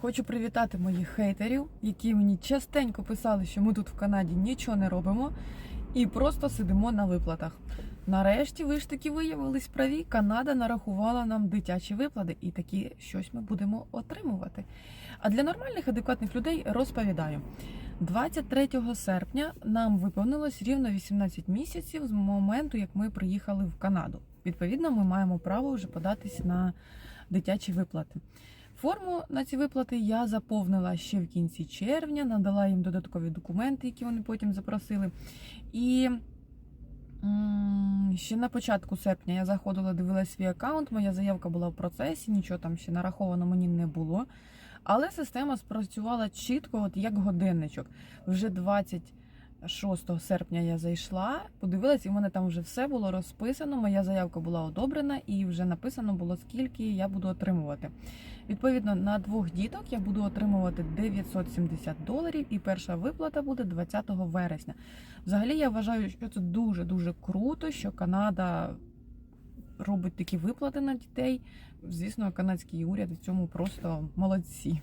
Хочу привітати моїх хейтерів, які мені частенько писали, що ми тут в Канаді нічого не робимо і просто сидимо на виплатах. Нарешті ви ж таки виявились праві. Канада нарахувала нам дитячі виплати, і такі щось ми будемо отримувати. А для нормальних адекватних людей розповідаю. 23 серпня нам виповнилось рівно 18 місяців з моменту, як ми приїхали в Канаду. Відповідно, ми маємо право вже податись на дитячі виплати. Форму на ці виплати я заповнила ще в кінці червня, надала їм додаткові документи, які вони потім запросили. І ще на початку серпня я заходила, дивилася свій аккаунт, моя заявка була в процесі, нічого там ще нараховано мені не було. Але система спрацювала чітко, от як годинничок. Вже 26 серпня я зайшла, подивилась, і в мене там вже все було розписано. Моя заявка була одобрена, і вже написано було, скільки я буду отримувати. Відповідно, на двох діток я буду отримувати 970 доларів, і перша виплата буде 20 вересня. Взагалі, я вважаю, що це дуже дуже круто, що Канада робить такі виплати на дітей. Звісно, канадський уряд в цьому просто молодці.